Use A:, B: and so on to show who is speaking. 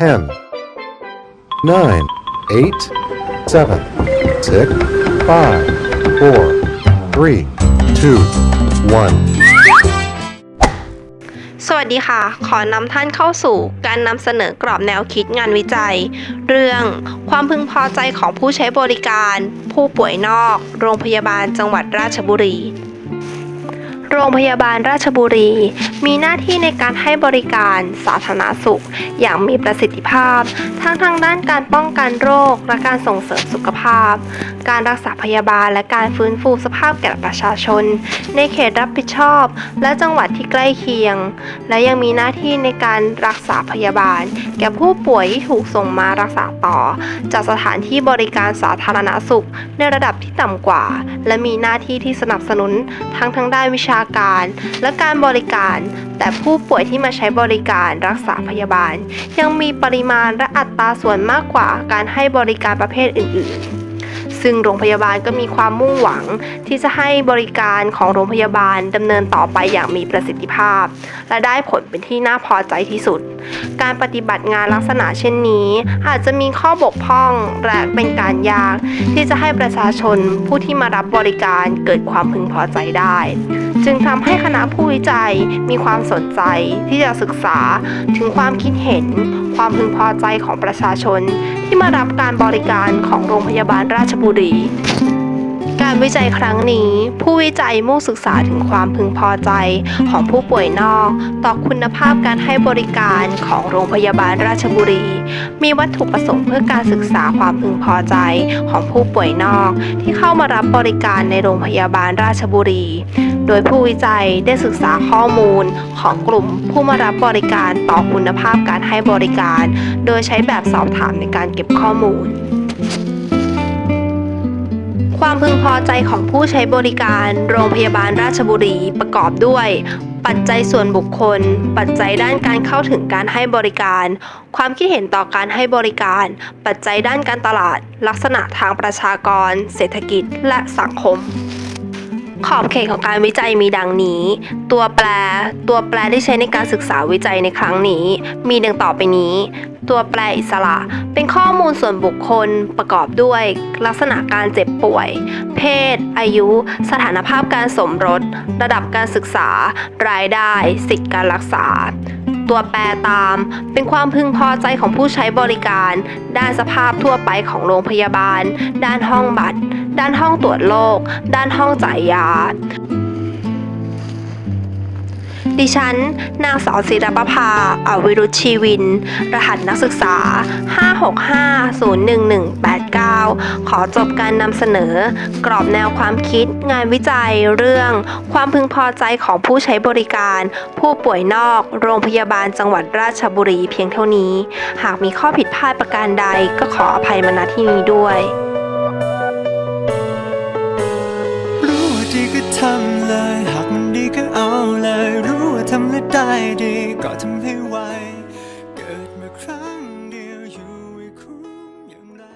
A: 10, 9, 8, 7, 6, 5, 4, 3, 2, 1.
B: สวัสดีค่ะ ขอนำท่านเข้าสู่การนำเสนอกรอบแนวคิดงานวิจัย เรื่องความพึงพอใจของผู้ใช้บริการ ผู้ป่วยนอก โรงพยาบาลจังหวัดราชบุรี โรงพยาบาลราชบุรี มีหน้าที่ในการให้บริการสาธารณสุข อย่างมีประสิทธิภาพ ทั้งทางด้านการป้องกันโรค และการส่งเสริมสุขภาพ การรักษาพยาบาลและการฟื้นฟูสภาพแก่ประชาชน ในเขตรับผิดชอบ และจังหวัดที่ใกล้เคียง และยังมีหน้าที่ในการรักษาพยาบาล แก่ผู้ป่วยที่ถูกส่งมารักษาต่อ จากสถานที่บริการสาธารณสุข ในระดับที่ต่ำกว่า และมีหน้าที่ที่สนับสนุนทั้งทางด้านวิชาการและการบริการ แต่ผู้ป่วยที่มาใช้บริการรักษาพยาบาล ยังมีปริมาณและอัตราส่วนมากกว่าการให้บริการประเภทอื่น ๆ ซึ่งโรงพยาบาลก็มีความมุ่งหวังที่จะให้บริการของโรงพยาบาลดำเนินต่อไปอย่างมีประสิทธิภาพ และได้ผลเป็นที่น่าพอใจที่สุดการปฏิบัติงานลักษณะเช่นนี้ อาจจะมีข้อบกพร่องและเป็นการยาก ที่จะให้ประชาชนผู้ที่มารับบริการเกิดความพึงพอใจได้ จึงทำให้คณะผู้วิจัยมีความสนใจที่จะศึกษาถึงความคิดเห็น ความพึงพอใจของประชาชน ที่มารับการบริการของโรงพยาบาลราชบุรี การวิจัยครั้งนี้ ผู้วิจัยมุ่งศึกษาถึงความพึงพอใจของผู้ป่วยนอก ต่อคุณภาพการให้บริการของโรงพยาบาลราชบุรี มีวัตถุประสงค์เพื่อการศึกษาความพึงพอใจของผู้ป่วยนอก ที่เข้ามารับบริการในโรงพยาบาลราชบุรี โดยผู้วิจัยได้ศึกษาข้อมูลของกลุ่มผู้มารับบริการต่อคุณภาพการให้บริการ โดยใช้แบบสอบถามในการเก็บข้อมูล ความพึงพอใจของผู้ใช้บริการ โรงพยาบาลราชบุรีประกอบด้วย ปัจจัยส่วนบุคคล ปัจจัยด้านการเข้าถึงการให้บริการ ความคิดเห็นต่อการให้บริการ ปัจจัยด้านการตลาด ลักษณะทางประชากร เศรษฐกิจ และสังคม ขอบเขตของการวิจัยมีดังนี้ ตัวแปร ตัวแปรที่ใช้ในการศึกษาวิจัยในครั้งนี้ มีดังต่อไปนี้ ตัวแปรอิสระ เป็นข้อมูลส่วนบุคคลประกอบด้วย ลักษณะการเจ็บป่วย เพศ อายุ สถานภาพการสมรส ระดับการศึกษา รายได้ สิทธิการรักษา ตัวแปรตาม เป็นความพึงพอใจของผู้ใช้บริการ ด้านสภาพทั่วไปของโรงพยาบาล ด้านห้องบัตร ด้านห้องตรวจโรค ด้านห้องจ่ายยา ดิฉัน นางสาวศิรประภาอวิรุชีวิน รหัสนักศึกษา 565-01189 ขอจบการนำเสนอ กรอบแนวความคิด งานวิจัยเรื่อง ความพึงพอใจของผู้ใช้บริการ ผู้ป่วยนอก โรงพยาบาลจังหวัดราชบุรีเพียงเท่านี้ หากมีข้อผิดพลาดประการใดก็ขออภัยมาณที่นี้ด้วย
C: รู้ดีก็ทำ 带的 g o t t e n h i l l